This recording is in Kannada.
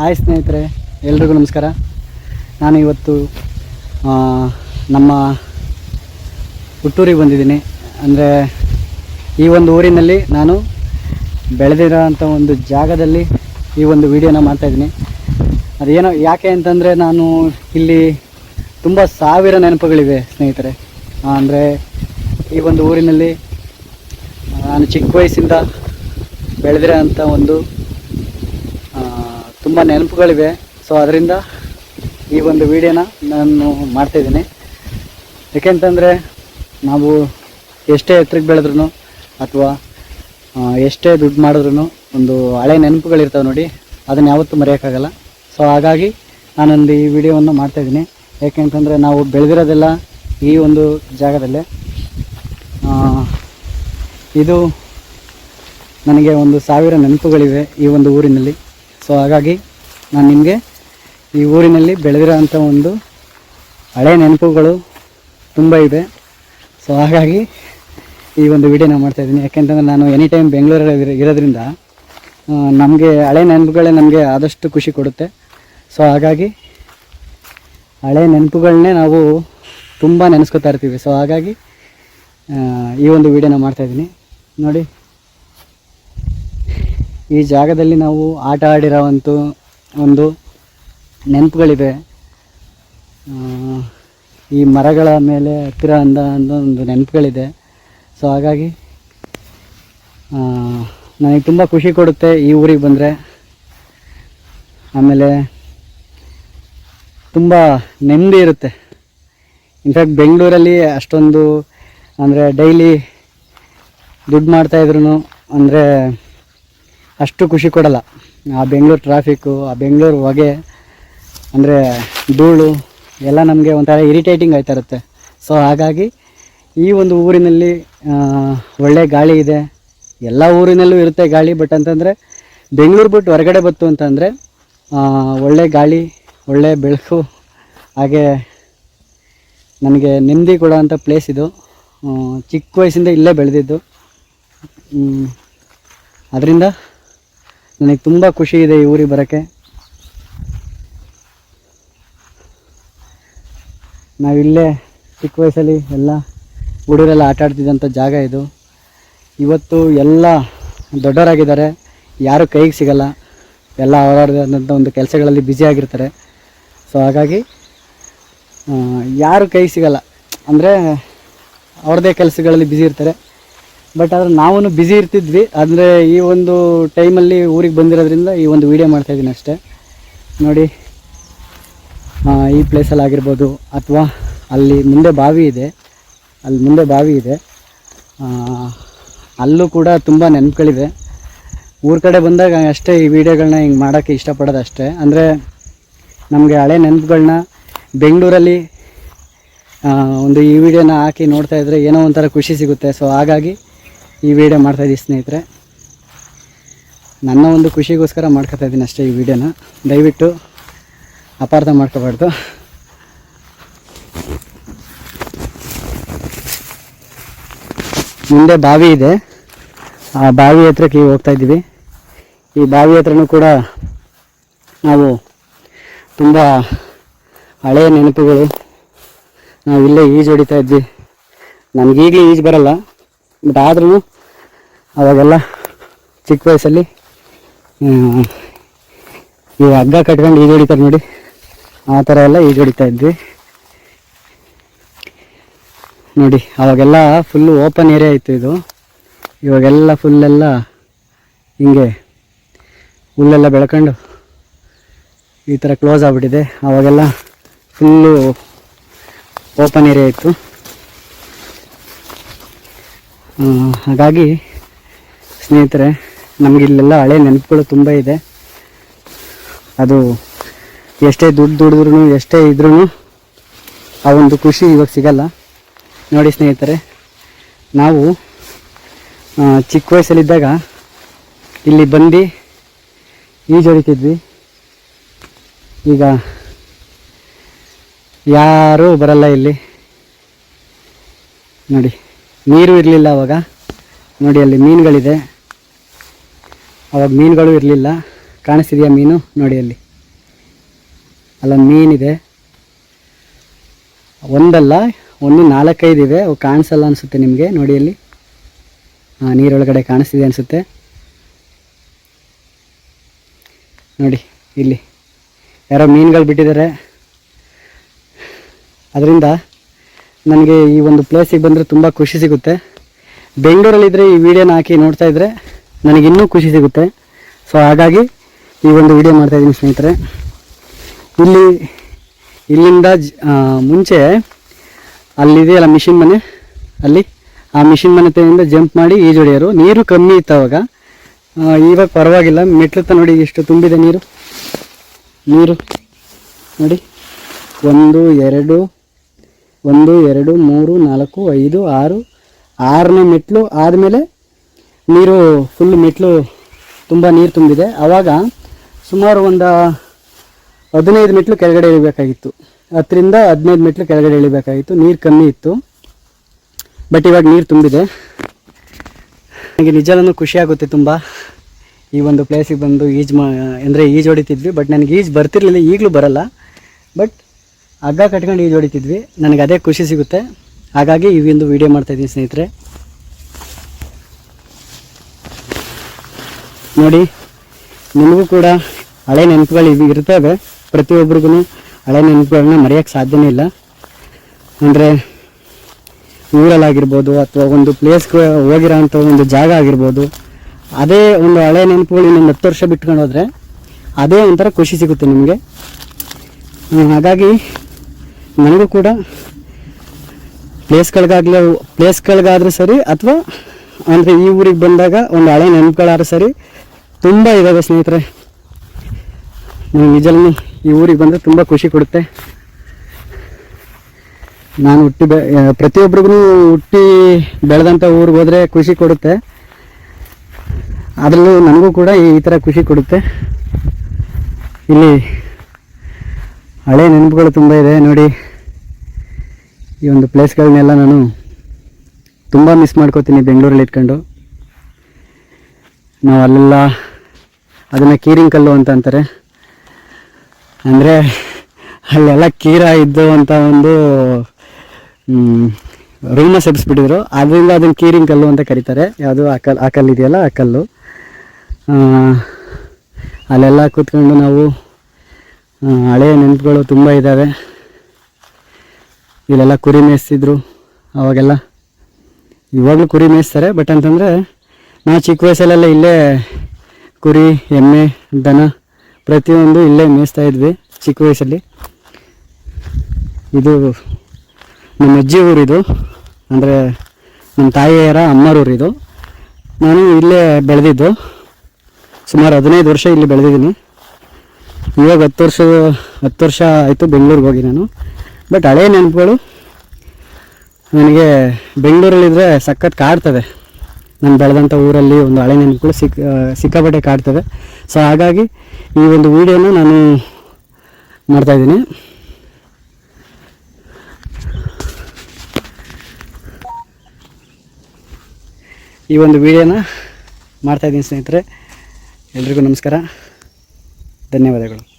ಹಾಯ್ ಸ್ನೇಹಿತರೆ, ಎಲ್ರಿಗೂ ನಮಸ್ಕಾರ. ನಾನು ಇವತ್ತು ನಮ್ಮ ಹುಟ್ಟೂರಿಗೆ ಬಂದಿದ್ದೀನಿ. ಅಂದರೆ, ಈ ಒಂದು ಊರಿನಲ್ಲಿ ನಾನು ಬೆಳೆದಿರೋಂಥ ಒಂದು ಜಾಗದಲ್ಲಿ ಈ ಒಂದು ವಿಡಿಯೋನ ಮಾಡ್ತಾಯಿದ್ದೀನಿ ಅದೇನೋ ಯಾಕೆ ಅಂತಂದರೆ ನಾನು ಇಲ್ಲಿ ತುಂಬ ಸಾವಿರ ನೆನಪುಗಳಿವೆ ಸ್ನೇಹಿತರೆ. ಅಂದರೆ, ಈ ಒಂದು ಊರಿನಲ್ಲಿ ನಾನು ಚಿಕ್ಕ ವಯಸ್ಸಿಂದ ಬೆಳೆದಿರೋ ಅಂಥ ಒಂದು ತುಂಬ ನೆನಪುಗಳಿವೆ. ಸೊ ಅದರಿಂದ ಈ ಒಂದು ವಿಡಿಯೋನ ನಾನು ಮಾಡ್ತಾಯಿದ್ದೀನಿ ಯಾಕೆಂತಂದರೆ ನಾವು ಎಷ್ಟೇ ಎತ್ತರಕ್ಕೆ ಬೆಳೆದ್ರೂ ಅಥವಾ ಎಷ್ಟೇ ದುಡ್ಡು ಮಾಡಿದ್ರು ಒಂದು ಹಳೆ ನೆನಪುಗಳಿರ್ತಾವೆ ನೋಡಿ, ಅದನ್ನು ಯಾವತ್ತೂ ಮರೆಯೋಕ್ಕಾಗಲ್ಲ. ಸೊ ಹಾಗಾಗಿ ನಾನೊಂದು ಈ ವಿಡಿಯೋವನ್ನು ಮಾಡ್ತಾಯಿದ್ದೀನಿ ಯಾಕೆಂತಂದರೆ ನಾವು ಬೆಳೆದಿರೋದೆಲ್ಲ ಈ ಒಂದು ಜಾಗದಲ್ಲೇ. ಇದು ನನಗೆ ಒಂದು ಸಾವಿರ ನೆನಪುಗಳಿವೆ ಈ ಒಂದು ಊರಿನಲ್ಲಿ. ಸೊ ಹಾಗಾಗಿ ನಾನು ನಿಮಗೆ ಈ ಊರಿನಲ್ಲಿ ಬೆಳೆದಿರೋ ಅಂಥ ಒಂದು ಹಳೆ ನೆನಪುಗಳು ತುಂಬ ಇದೆ. ಸೊ ಹಾಗಾಗಿ ಈ ಒಂದು ವಿಡಿಯೋನ ಮಾಡ್ತಾಯಿದ್ದೀನಿ ಯಾಕೆಂತಂದರೆ ನಾನು ಎನಿ ಟೈಮ್ ಬೆಂಗಳೂರಲ್ಲಿ ಇರೋದ್ರಿಂದ ನಮಗೆ ಹಳೆ ನೆನಪುಗಳೇ ನಮಗೆ ಆದಷ್ಟು ಖುಷಿ ಕೊಡುತ್ತೆ. ಸೊ ಹಾಗಾಗಿ ಹಳೆ ನೆನಪುಗಳನ್ನೇ ನಾವು ತುಂಬ ನೆನೆಸ್ಕೊತಾ ಇರ್ತೀವಿ. ಸೊ ಹಾಗಾಗಿ ಈ ಒಂದು ವಿಡಿಯೋನ ಮಾಡ್ತಾಯಿದ್ದೀನಿ ನೋಡಿ. ಈ ಜಾಗದಲ್ಲಿ ನಾವು ಆಟ ಆಡಿರೋವಂಥ ಒಂದು ನೆನಪುಗಳಿವೆ. ಈ ಮರಗಳ ಮೇಲೆ ಹತ್ತಿರ ಅಂದ ಒಂದು ನೆನಪುಗಳಿದೆ. ಸೊ ಹಾಗಾಗಿ ನನಗೆ ತುಂಬ ಖುಷಿ ಕೊಡುತ್ತೆ ಈ ಊರಿಗೆ ಬಂದರೆ. ಆಮೇಲೆ ತುಂಬ ನೆಮ್ಮದಿ ಇರುತ್ತೆ. ಇನ್ಫ್ಯಾಕ್ಟ್ ಬೆಂಗಳೂರಲ್ಲಿ ಅಷ್ಟೊಂದು ಅಂದರೆ ಡೈಲಿ ದುಡ್ಡು ಮಾಡ್ತಾಯಿದ್ರು ಅಂದರೆ ಅಷ್ಟು ಖುಷಿ ಕೊಡಲ್ಲ. ಆ ಬೆಂಗಳೂರು ಟ್ರಾಫಿಕ್ಕು ಆ ಬೆಂಗಳೂರು ಹೊಗೆ, ಅಂದರೆ ಧೂಳು, ಎಲ್ಲ ನಮಗೆ ಒಂಥರ ಇರಿಟೇಟಿಂಗ್ ಆಯ್ತಾ ಇರುತ್ತೆ. ಸೊ ಹಾಗಾಗಿ ಈ ಒಂದು ಊರಿನಲ್ಲಿ ಒಳ್ಳೆ ಗಾಳಿ ಇದೆ. ಎಲ್ಲ ಊರಿನಲ್ಲೂ ಇರುತ್ತೆ ಗಾಳಿ ಬಟ್ ಅಂತಂದರೆ ಬೆಂಗಳೂರು ಬಿಟ್ಟು ಹೊರಗಡೆ ಬಂತು ಅಂತಂದರೆ ಒಳ್ಳೆ ಗಾಳಿ, ಒಳ್ಳೆ ಬೆಳಕು, ಹಾಗೆ ನನಗೆ ನೆಮ್ಮದಿ ಕೊಡೋವಂಥ ಪ್ಲೇಸ್ ಇದು. ಚಿಕ್ಕ ವಯಸ್ಸಿಂದ ಇಲ್ಲೇ ಬೆಳೆದಿದ್ದು. ಅದರಿಂದ ನನಗೆ ತುಂಬ ಖುಷಿ ಇದೆ ಈ ಊರಿಗೆ ಬರೋಕ್ಕೆ. ನಾವಿಲ್ಲೇ ಚಿಕ್ಕ ವಯಸ್ಸಲ್ಲಿ ಎಲ್ಲ ಹುಡುಗರೆಲ್ಲ ಆಟ ಆಡ್ತಿದ್ದಂಥ ಜಾಗ ಇದು. ಇವತ್ತು ಎಲ್ಲ ದೊಡ್ಡವರಾಗಿದ್ದಾರೆ. ಯಾರು ಕೈಗೆ ಸಿಗಲ್ಲ. ಎಲ್ಲ ಅವರವ್ರದಂಥ ಒಂದು ಕೆಲಸಗಳಲ್ಲಿ ಬ್ಯುಸಿ ಆಗಿರ್ತಾರೆ. ಸೊ ಹಾಗಾಗಿ ಯಾರು ಕೈಗೆ ಸಿಗಲ್ಲ. ಅಂದರೆ ಅವ್ರದ್ದೇ ಕೆಲಸಗಳಲ್ಲಿ ಬ್ಯುಸಿ ಇರ್ತಾರೆ. ಬಟ್ ಆದರೆ ನಾವು ಬ್ಯುಸಿ ಇರ್ತಿದ್ವಿ. ಅಂದರೆ ಈ ಒಂದು ಟೈಮಲ್ಲಿ ಊರಿಗೆ ಬಂದಿರೋದ್ರಿಂದ ಈ ಒಂದು ವಿಡಿಯೋ ಮಾಡ್ತಾಯಿದ್ದೀನಿ ಅಷ್ಟೇ. ನೋಡಿ ಈ ಪ್ಲೇಸಲ್ಲಿ ಆಗಿರ್ಬೋದು ಅಥವಾ ಅಲ್ಲಿ ಮುಂದೆ ಬಾವಿ ಇದೆ. ಅಲ್ಲಿ ಮುಂದೆ ಬಾವಿ ಇದೆ. ಅಲ್ಲೂ ಕೂಡ ತುಂಬ ನೆನಪುಗಳಿವೆ. ಊರ ಕಡೆ ಬಂದಾಗ ಅಷ್ಟೇ ಈ ವಿಡಿಯೋಗಳನ್ನ ಹಿಂಗೆ ಮಾಡೋಕ್ಕೆ ಇಷ್ಟಪಡೋದು ಅಷ್ಟೇ. ಅಂದರೆ ನಮಗೆ ಹಳೆ ನೆನಪುಗಳನ್ನ ಬೆಂಗಳೂರಲ್ಲಿ ಒಂದು ಈ ವಿಡಿಯೋನ ಹಾಕಿ ನೋಡ್ತಾ ಇದ್ದರೆ ಏನೋ ಒಂಥರ ಖುಷಿ ಸಿಗುತ್ತೆ. ಸೊ ಹಾಗಾಗಿ ಈ ವಿಡಿಯೋ ಮಾಡ್ತಾಯಿದ್ದೀವಿ ಸ್ನೇಹಿತರೆ. ನನ್ನ ಒಂದು ಖುಷಿಗೋಸ್ಕರ ಮಾಡ್ಕೊತಾ ಇದ್ದೀನಿ ಅಷ್ಟೇ ಈ ವಿಡಿಯೋನ. ದಯವಿಟ್ಟು ಅಪಾರ್ಥ ಮಾಡ್ಕೋಬಾರ್ದು. ಮುಂದೆ ಬಾವಿ ಇದೆ. ಆ ಬಾವಿ ಹತ್ರಕ್ಕೆ ಹೋಗ್ತಾ ಇದ್ದೀವಿ. ಈ ಬಾವಿ ಹತ್ರನೂ ಕೂಡ ನಾವು ತುಂಬ ಹಳೆಯ ನೆನಪುಗಳು. ನಾವು ಇಲ್ಲೇ ಈಜು ಹೊಡಿತಾ ಇದ್ವಿ. ನನಗೀಗಲೂ ಈಜು ಬರಲ್ಲ. ಬಟ್ ಆದ್ರೂ ಅವಾಗೆಲ್ಲ ಚಿಕ್ಕ ವಯಸ್ಸಲ್ಲಿ ಈ ಹಗ್ಗ ಕಟ್ಕೊಂಡು ಈಜು ಹೊಡಿತಾರೆ ನೋಡಿ. ಆ ಥರ ಎಲ್ಲ ಈಜು ಹೊಡಿತಾ ಇದ್ವಿ. ನೋಡಿ, ಅವಾಗೆಲ್ಲ ಫುಲ್ಲು ಓಪನ್ ಏರಿಯಾ ಇತ್ತು ಇದು. ಇವಾಗೆಲ್ಲ ಫುಲ್ಲೆಲ್ಲ ಹಿಂಗೆ ಹುಲ್ಲೆಲ್ಲ ಬೆಳ್ಕೊಂಡು ಈ ಥರ ಕ್ಲೋಸ್ ಆಗಿಬಿಟ್ಟಿದೆ. ಅವಾಗೆಲ್ಲ ಫುಲ್ಲು ಓಪನ್ ಏರಿಯಾ ಇತ್ತು. ಹಾಗಾಗಿ ಸ್ನೇಹಿತರೆ ನಮಗೆ ಇಲ್ಲೆಲ್ಲ ಹಳೆ ನೆನಪುಗಳು ತುಂಬ ಇದೆ. ಅದು ಎಷ್ಟೇ ದುಡ್ಡು ದುಡಿದ್ರು ಎಷ್ಟೇ ಇದ್ರೂ ಆ ಒಂದು ಖುಷಿ ಇವಾಗ ಸಿಗಲ್ಲ. ನೋಡಿ ಸ್ನೇಹಿತರೆ, ನಾವು ಚಿಕ್ಕ ವಯಸ್ಸಲ್ಲಿದ್ದಾಗ ಇಲ್ಲಿ ಬಂದು ಈಜು ಹೊಡಿತಿದ್ವಿ ಈಗ ಯಾರೂ ಬರಲ್ಲ ಇಲ್ಲಿ. ನೋಡಿ. ನೀರು ಇರಲಿಲ್ಲ ಅವಾಗ. ನೋಡಿ ಅಲ್ಲಿ ಮೀನುಗಳಿದೆ. ಅವಾಗ ಮೀನುಗಳು ಇರಲಿಲ್ಲ. ಕಾಣಿಸ್ತಿದೆಯಾ ಮೀನು? ನೋಡಿ ಅಲ್ಲಿ. ಅಲ್ಲೊಂದು ಮೀನಿದೆ. ಒಂದಲ್ಲ, ಒಂದು ನಾಲ್ಕೈದು ಇವೆ ಅವು ಕಾಣಿಸಲ್ಲ ಅನಿಸುತ್ತೆ ನಿಮಗೆ? ನೋಡಿ ಅಲ್ಲಿ. ಹಾಂ ನೀರೊಳಗಡೆ ಕಾಣಿಸ್ತಿದೆ ಅನಿಸುತ್ತೆ. ನೋಡಿ, ಇಲ್ಲಿ. ಯಾರೋ ಮೀನುಗಳು ಬಿಟ್ಟಿದ್ದಾರೆ. ಅದರಿಂದ ನನಗೆ ಈ ಒಂದು ಪ್ಲೇಸಿಗೆ ಬಂದರೆ ತುಂಬ ಖುಷಿ ಸಿಗುತ್ತೆ. ಬೆಂಗಳೂರಲ್ಲಿದ್ದರೆ ಈ ವಿಡಿಯೋನ ಹಾಕಿ ನೋಡ್ತಾ ಇದ್ದರೆ ಇನ್ನೂ ಖುಷಿ ಸಿಗುತ್ತೆ. ಸೊ ಹಾಗಾಗಿ ಈ ಒಂದು ವಿಡಿಯೋ ಮಾಡ್ತಾಯಿದ್ದೀನಿ ಸ್ನೇಹಿತರೆ. ಇಲ್ಲಿ, ಇಲ್ಲಿಂದ ಮುಂಚೆ ಅಲ್ಲಿದೆಯಲ್ಲ ಮಿಷಿನ್ ಮನೆ. ಅಲ್ಲಿ ಆ ಮಿಷಿನ್ ಮನೆ ತೆಗೆಯಿಂದ ಜಂಪ್ ಮಾಡಿ ಈಜೊಡೆಯೋರು ನೀರು ಕಮ್ಮಿ ಇತ್ತು ಅವಾಗ. ಇವಾಗ ಪರವಾಗಿಲ್ಲ. ಮೆಟ್ಲತ್ತ ನೋಡಿ ಎಷ್ಟು ತುಂಬಿದೆ ನೀರು. ನೀರು. ನೋಡಿ. ಒಂದು, ಎರಡು ಒಂದು, ಎರಡು, ಮೂರು, ನಾಲ್ಕು, ಐದು, ಆರು, ಆರನೇ ಮೆಟ್ಲು ಆದಮೇಲೆ ನೀರು ಫುಲ್ ಮೆಟ್ಲು ತುಂಬ ನೀರು ತುಂಬಿದೆ. ಆವಾಗ ಸುಮಾರು ಒಂದು ಹದಿನೈದು ಮೆಟ್ಲು ಕೆಳಗಡೆ ಇಳಿಬೇಕಾಗಿತ್ತು. ಹತ್ತರಿಂದ ಹದಿನೈದು ಮೆಟ್ಲು ಕೆಳಗಡೆ ಇಳಿಬೇಕಾಗಿತ್ತು. ನೀರು ಕಮ್ಮಿ ಇತ್ತು. ಬಟ್ ಇವಾಗ ನೀರು ತುಂಬಿದೆ. ನನಗೆ ನಿಜವೂ ಖುಷಿಯಾಗುತ್ತೆ ತುಂಬ. ಈ ಒಂದು ಪ್ಲೇಸಿಗೆ ಬಂದು ಈಜು ಮಾ ಅಂದರೆ ಈಜು ಹೊಡಿತಿದ್ವಿ. ಬಟ್ ನನಗೆ ಈಜು ಬರ್ತಿರ್ಲಿಲ್ಲ. ಈಗಲೂ ಬರಲ್ಲ. ಬಟ್ ಹಗ್ಗ ಕಟ್ಕೊಂಡು ಈಜು ಹೊಡಿತಿದ್ವಿ. ನನಗೆ ಅದೇ ಖುಷಿ ಸಿಗುತ್ತೆ. ಹಾಗಾಗಿ ಈ ವೀಡಿಯೋ ಮಾಡ್ತಾಯಿದ್ದೀನಿ ಸ್ನೇಹಿತರೆ. ನೋಡಿ, ನಿಮಗೂ ಕೂಡ ಹಳೆ ನೆನಪುಗಳು ಇವು ಇರ್ತವೆ. ಪ್ರತಿಯೊಬ್ಬರಿಗೂ ಹಳೆ ನೆನಪುಗಳನ್ನ ಮರೆಯೋಕ್ಕೆ ಸಾಧ್ಯನೇ ಇಲ್ಲ. ಅಂದರೆ ಊರಲ್ಲಾಗಿರ್ಬೋದು ಅಥವಾ ಒಂದು ಪ್ಲೇಸ್ಗೆ ಹೋಗಿರೋ ಅಂಥ ಒಂದು ಜಾಗ ಆಗಿರ್ಬೋದು, ಅದೇ ಒಂದು ಹಳೆ ನೆನಪುಗಳು ಇನ್ನೊಂದು ಹತ್ತು ವರ್ಷ ಬಿಟ್ಕೊಂಡು ಹೋದರೆ ಅದೇ ಒಂಥರ ಖುಷಿ ಸಿಗುತ್ತೆ ನಿಮಗೆ. ಹಾಗಾಗಿ ನನಗೂ ಕೂಡ ಪ್ಲೇಸ್ಗಳಿಗಾಗಲೇ ಪ್ಲೇಸ್ಗಳಿಗಾದ್ರೂ ಸರಿ ಅಥವಾ ಅಂದರೆ ಈ ಊರಿಗೆ ಬಂದಾಗ ಒಂದು ಹಳೆ ನೆನಪುಗಳಾದ್ರೂ ಸರಿ ತುಂಬ ಇದ್ದಾವೆ ಸ್ನೇಹಿತರೆ. ನನಗೆ ನಿಜಲೂ ಈ ಊರಿಗೆ ಬಂದರೆ ತುಂಬ ಖುಷಿ ಕೊಡುತ್ತೆ. ನಾನು ಹುಟ್ಟಿ ಬೆ ಪ್ರತಿಯೊಬ್ಬರಿಗೂ ಹುಟ್ಟಿ ಬೆಳೆದಂಥ ಊರಿಗೆ ಹೋದರೆ ಖುಷಿ ಕೊಡುತ್ತೆ. ಅದರಲ್ಲೂ ನನಗೂ ಕೂಡ ಈ ಥರ ಖುಷಿ ಕೊಡುತ್ತೆ. ಇಲ್ಲಿ ಹಳೆ ನೆನಪುಗಳು ತುಂಬ ಇದೆ. ನೋಡಿ, ಈ ಒಂದು ಪ್ಲೇಸ್ಗಳನ್ನೆಲ್ಲ ನಾನು ತುಂಬ ಮಿಸ್ ಮಾಡ್ಕೋತೀನಿ ಬೆಂಗಳೂರಲ್ಲಿ ಇಟ್ಕೊಂಡು. ನಾವು ಅಲ್ಲೆಲ್ಲ ಅದನ್ನು ಕೀರಿಂಗ್ ಕಲ್ಲು ಅಂತ ಅಂತಾರೆ. ಅಂದರೆ ಅಲ್ಲೆಲ್ಲ ಕೀರ ಇದ್ದು ಅಂತ ಒಂದು ರೂಮಸ್ ಸೆಬ್ಸ್ಬಿಟ್ಟಿದ್ರು ಅದರಿಂದ ಅದನ್ನು ಕೀರಿಂಗ್ ಕಲ್ಲು ಅಂತ ಕರೀತಾರೆ. ಯಾವುದು? ಆ ಕಲ್ಲು ಆ ಕಲ್ಲು ಇದೆಯಲ್ಲ? ಆ ಕಲ್ಲು. ಅಲ್ಲೆಲ್ಲ ಕೂತ್ಕೊಂಡು ನಾವು ಹಳೆಯ ನೆನಪುಗಳು ತುಂಬ ಇದ್ದಾವೆ ಇಲ್ಲೆಲ್ಲ ಕುರಿ ಮೇಯಿಸ್ತಿದ್ರು. ಅವಾಗೆಲ್ಲ ಇವಾಗಲೂ ಕುರಿ ಮೇಯಿಸ್ತಾರೆ. ಬಟ್ ಅಂತಂದರೆ ನಾವು ಚಿಕ್ಕ ವಯಸ್ಸಲ್ಲೆಲ್ಲ ಇಲ್ಲೇ ಕುರಿ, ಎಮ್ಮೆ, ದನ ಪ್ರತಿಯೊಂದು ಇಲ್ಲೇ ಮೇಯಿಸ್ತಾ ಇದ್ವಿ ಚಿಕ್ಕ ವಯಸ್ಸಲ್ಲಿ. ಇದು ನಮ್ಮ ಅಜ್ಜಿ ಊರಿದು. ಅಂದರೆ ನಮ್ಮ ತಾಯಿಯರ ಇದು ನಾನು ಇಲ್ಲೇ ಬೆಳೆದಿದ್ದು. ಸುಮಾರು ಹದಿನೈದು ವರ್ಷ ಇಲ್ಲಿ ಬೆಳೆದಿದ್ದೀನಿ. ಇವಾಗ ಹತ್ತು ವರ್ಷ ಹತ್ತು ವರ್ಷ ಆಯಿತು ಬೆಂಗಳೂರಿಗೆ ಹೋಗಿ ನಾನು. ಬಟ್ ಹಳೆ ನೆನಪುಗಳು ನನಗೆ ಬೆಂಗಳೂರಲ್ಲಿದ್ದರೆ ಸಖತ್ ಕಾಡ್ತದೆ. ನಾನು ಬೆಳೆದಂಥ ಊರಲ್ಲಿ ಒಂದು ಹಳೆ ನೆನಪುಗಳು ಸಿಕ್ ಆ, ಸಿಕ್ಕಾಪಟ್ಟೆ ಕಾಡ್ತದೆ. ಸೊ ಹಾಗಾಗಿ ಈ ಒಂದು ವಿಡಿಯೋನ ನಾನು ಮಾಡ್ತಾಯಿದ್ದೀನಿ ಈ ಒಂದು ವಿಡಿಯೋನ ಮಾಡ್ತಾಯಿದ್ದೀನಿ ಸ್ನೇಹಿತರೆ. ಎಲ್ರಿಗೂ ನಮಸ್ಕಾರ. ಧನ್ಯವಾದಗಳು.